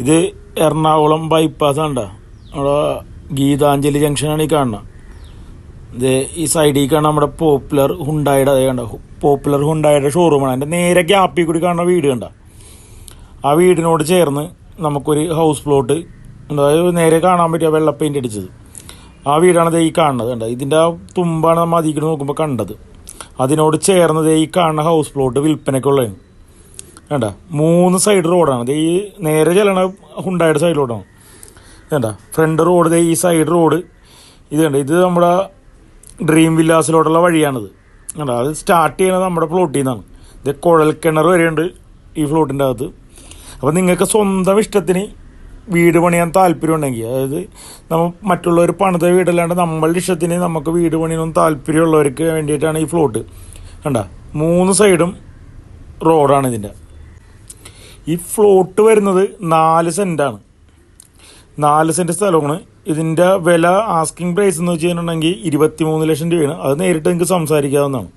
ഇത് എറണാകുളം ബൈപ്പാസ് കണ്ട നമ്മുടെ ഗീതാഞ്ജലി ജംഗ്ഷനാണ് ഈ കാണുന്നത് ഇത് ഈ സൈഡിൽ കാണാൻ നമ്മുടെ പോപ്പുലർ ഹുണ്ടായുടെ അതേ കണ്ട? പോപ്പുലർ ഹുണ്ടായുടെ ഷോറൂമാണ് അതിന്റെ നേരെ ഗ്യാപ്പിൽ കൂടി കാണുന്ന വീട് കണ്ട? ആ വീടിനോട് ചേർന്ന് നമുക്കൊരു ഹൗസ് പ്ലോട്ട് അതായത് നേരെ കാണാൻ പറ്റിയ വെള്ള പെയിന്റ് അടിച്ചത്. ആ വീടാണ് ദേ ഈ കാണുന്നത് കണ്ട? ഇതിന്റെ ആ തുമ്പാണ് നമ്മൾ അതിൽ നോക്കുമ്പോൾ കണ്ടത്. അതിനോട് ചേർന്ന് ഈ കാണുന്ന ഹൗസ് പ്ലോട്ട് വിൽപ്പനയ്ക്കുള്ളതാണ്. വേണ്ട മൂന്ന് സൈഡ് റോഡാണ് ദേ ഈ നേരെ ചെല്ലണ ഹുണ്ടായുടെ സൈഡിലോട്ടാണ് വേണ്ട ഫ്രണ്ട് റോഡ് ഈ സൈഡ് റോഡ് ഇത് കണ്ട? ഇത് നമ്മുടെ ഡ്രീം വില്ലാസിലോട്ടുള്ള വഴിയാണിത്. കണ്ട? അത് സ്റ്റാർട്ട് ചെയ്യണത് നമ്മുടെ പ്ലോട്ടിൽ നിന്നാണ് ഇത് കുഴൽക്കിണർ വരെയുണ്ട് ഈ ഫ്ലോട്ടിന്റെ അകത്ത്. അപ്പോൾ നിങ്ങൾക്ക് സ്വന്തം ഇഷ്ടത്തിന് വീട് പണിയാൻ താല്പര്യം ഉണ്ടെങ്കിൽ അതായത് നമ്മൾ മറ്റുള്ളവർ പണിത വീടല്ലാണ്ട് നമ്മളുടെ ഇഷ്ടത്തിന് നമുക്ക് വീട് പണിയൊന്നും താല്പര്യമുള്ളവർക്ക് വേണ്ടിയിട്ടാണ് ഈ ഫ്ലോട്ട് കണ്ട? മൂന്ന് സൈഡും റോഡാണ് ഇതിന്റെ. ഈ ഫ്ലോട്ട് വരുന്നത് നാല് സെന്റാണ് നാല് സെന്റ് സ്ഥലമാണ്. ഇതിന്റെ വില ആസ്കിംഗ് പ്രൈസ് എന്ന് വെച്ച് കഴിഞ്ഞിട്ടുണ്ടെങ്കിൽ ഇരുപത്തി മൂന്ന് ലക്ഷം രൂപയാണ്. അത് നേരിട്ട് നിങ്ങൾക്ക് സംസാരിക്കാവുന്നതാണ്.